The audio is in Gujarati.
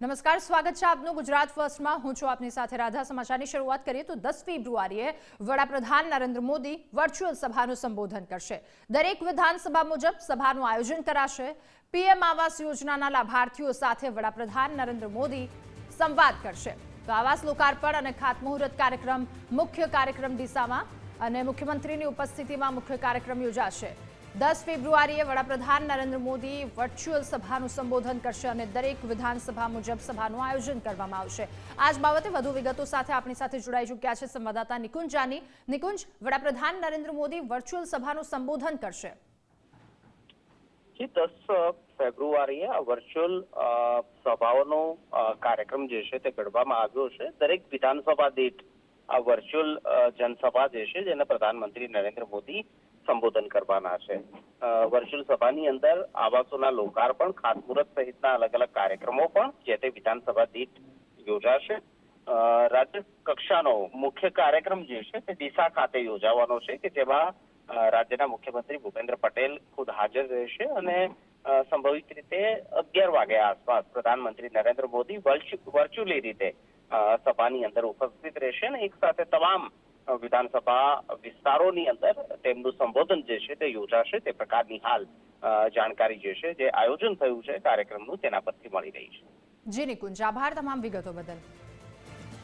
નમસ્કાર, સ્વાગત છે આપનું ગુજરાત ફર્સ્ટમાં. હું છું આપની સાથે રાધા સમાચારની શરૂઆત કરીએ તો દસ ફેબ્રુઆરીએ વડાપ્રધાન નરેન્દ્ર મોદી વર્ચ્યુઅલ સભાનું સંબોધન કરશે. દરેક વિધાનસભા મુજબ સભાનું આયોજન કરાશે. પીએમ આવાસ યોજનાના લાભાર્થીઓ સાથે વડાપ્રધાન નરેન્દ્ર મોદી સંવાદ કરશે. તો આવાસ લોકાર્પણ અને ખાતમુહૂર્ત કાર્યક્રમ મુખ્ય કાર્યક્રમ દિશામાં અને મુખ્યમંત્રીની ઉપસ્થિતિમાં મુખ્ય કાર્યક્રમ યોજાશે. દસ ફેબ્રુઆરીએ વડાપ્રધાન નરેન્દ્ર મોદી વર્ચ્યુઅલ સભાનું સંબોધન કરશે અને દરેક વિધાનસભા મુજબ સભાનું આયોજન કરવામાં આવશે. આ જ બાબતે વધુ વિગતો સાથે આપણી સાથે જોડાઈ ચૂક્યા છે સંવાદદાતા નિકુંજ જાની. નિકુંજ, વડાપ્રધાન નરેન્દ્ર મોદી વર્ચ્યુઅલ સભાનું સંબોધન કરશે. દસ ફેબ્રુઆરીએ વર્ચ્યુઅલ સભાઓનો કાર્યક્રમ જે છે તે ઘડવામાં આવ્યો છે. દરેક વિધાનસભા દીઠ આ વર્ચ્યુઅલ જનસભા જે છે જેને પ્રધાનમંત્રી નરેન્દ્ર મોદી સંબોધન કરવાના છે. વર્ચ્યુઅલ સભાની અંદર આવાસોના લોકાર્પણ, ખાતમુહૂર્ત સહિતના અલગ અલગ કાર્યક્રમો પણ જે તે વિધાનસભા દીઠ યોજાશે. રાજ્ય કક્ષાનો મુખ્ય કાર્યક્રમ જે છે તે ડીસા ખાતે યોજાવાનો છે કે જેમાં રાજ્યના મુખ્યમંત્રી ભૂપેન્દ્ર પટેલ ખુદ હાજર રહેશે અને સંભવિત રીતે અગિયાર વાગ્યા આસપાસ પ્રધાનમંત્રી નરેન્દ્ર મોદી વર્ચ્યુ- વર્ચ્યુઅલી રીતે સભાની અંદર ઉપસ્થિત રહેશે અને એક સાથે તમામ વિધાનસભા વિસ્તારોની અંદર તેમનું સંબોધન જે છે તે યોજાશે તે પ્રકારની હાલ જાણકારી જે છે જે આયોજન થયું છે કાર્યક્રમનું તેના પરથી મળી રહી છે. જી નિકુંજ, આભાર તમામ વિગતો બદલ.